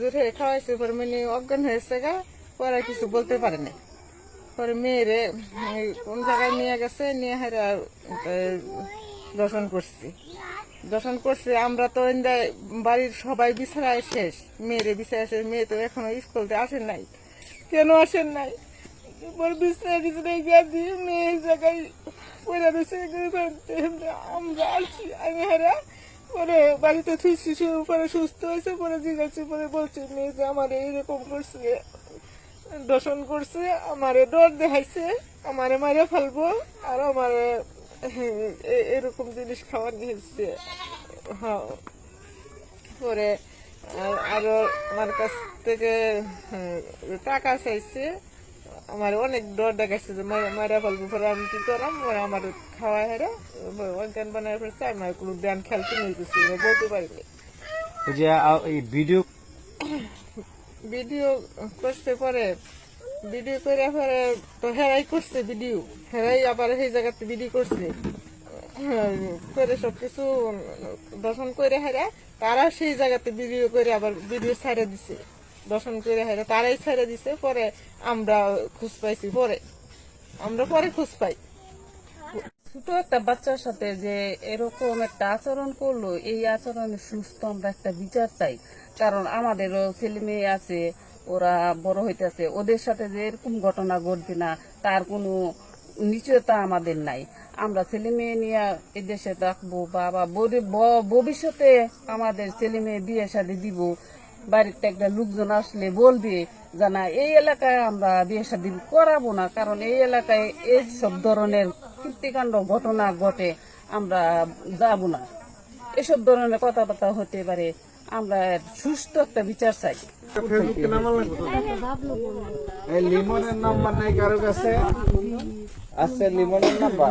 জোরে খাওয়াইছে, পরে মানে অজ্ঞান হয়েছে গা, পরে কিছু বলতে পারে না পরে মেয়েরে কোন জায়গায় নিয়ে গেছে, নিয়ে হেরা দর্শন করছি। দর্শন করছে, আমরা তো বাড়ির সবাই বিছানায় শেষ। মেয়েরে বিছানায় শেষ, মেয়ে তো এখনও স্কুলতে আসেন নাই। কেন আসেন নাই? পরে বিছানায় বিছানায় গিয়ে দিয়ে মেয়ে জায়গায় পরে রয়েছে আমরা আসছি আমি হেরা পরে বাড়িতে থুইছি, সে- পরে সুস্থ হয়েছে, পরে জিজ্ঞাসা পরে বলছে, মেয়ে যে আমার এইরকম করছে দর্শন করছে, আমারে ডর দেখাইছে, আমারে মারে ফেলব, আর আমারে এরকম জিনিস খাওয়ার নিয়েছে হ্যাঁ। পরে আর- আরও আমার কাছ থেকে টাকা চাইছে। আমার অনেক ডর দেখাচ্ছে যে মারা ফেলব পরে আমি কি করাম? আমার খাওয়া হেরা অজ্ঞান বানায় ফেলছে আমার কোনো ধ্যান খেয়াল কিনে দিচ্ছি বলতে পারিনি যে এই ভিডিও ভিডিও করতে পরে ভিডিও করে পরে তো হেরাই করছে ভিডিও হেরাই আবার সেই জায়গাতে ভিডিও করছে। করে সব কিছু দর্শন করে হেরা তারা সেই জায়গাতে ভিডিও করে আবার ভিডিও ছাড়ে দিছে। দর্শন করে হেরা, তারাই ছেড়ে দিছে, পরে আমরা খুঁজ পাইছি, পরে। আমরা পরে খুঁজ পাই। ছোট একটা বাচ্চার সাথে যে এরকম একটা আচরণ করল, এই আচরণে সুস্থ আমরা একটা বিচার চাই। কারণ আমাদেরও ছেলে মেয়ে আছে, ওরা বড় হইতেছে, ওদের সাথে যে এরকম ঘটনা ঘটবে না, তার কোনো নিশ্চয়তা আমাদের নাই। আমরা ছেলে মেয়ে নিয়ে এদেশে থাকব, বাবা ভবিষ্যতে আমাদের ছেলে মেয়ে বিয়ে শাদী দিব। বাড়িতে একটা লোকজন আসলে বলবে জানা এই এলাকায় আমরা বিয়ে শাদী করাবো না, কারণ এই এলাকায় এই সব ধরনের কীর্তিকাণ্ড ঘটনা ঘটে, আমরা যাব না। এসব ধরনের কথাবার্তা হতে পারে, আমরা সুস্থ একটা বিচার চাই। লিমনের নাম্বার নাই কারও কাছে? লিমনের নাম্বার?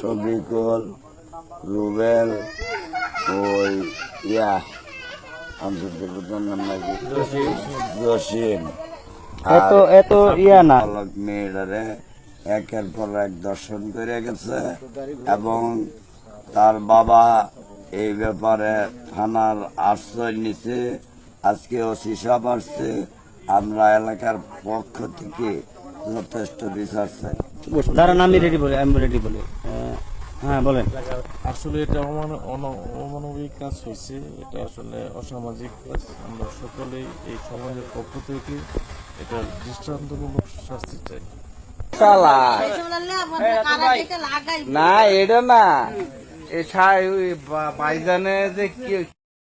সবিকল রুবেল ওই ইয়া আন্তর্জাতিক নাম নাকি জসিম এত এত ইয়া না। একের পর এক দর্শন করে গেছে এবং তার বাবা এই ব্যাপারে থানার আশ্রয় নিছে। আজকে ওসি সাহেব আসছে। আমরা এলাকার পক্ষ থেকে যথেষ্ট বিচার চাই দাঁড়ান আমি রেডি বলি আমি রেডি বলি। হ্যাঁ বলেন। আসলে এটা অমান- অন- অমানবিক কাজ হয়েছে এটা আসলে অসামাজিক কাজ। আমরা সকলেই এই সমাজের পক্ষ থেকে এটা দৃষ্টান্তমূলক শাস্তি চাই। না এটা না। বাইজানে যে কি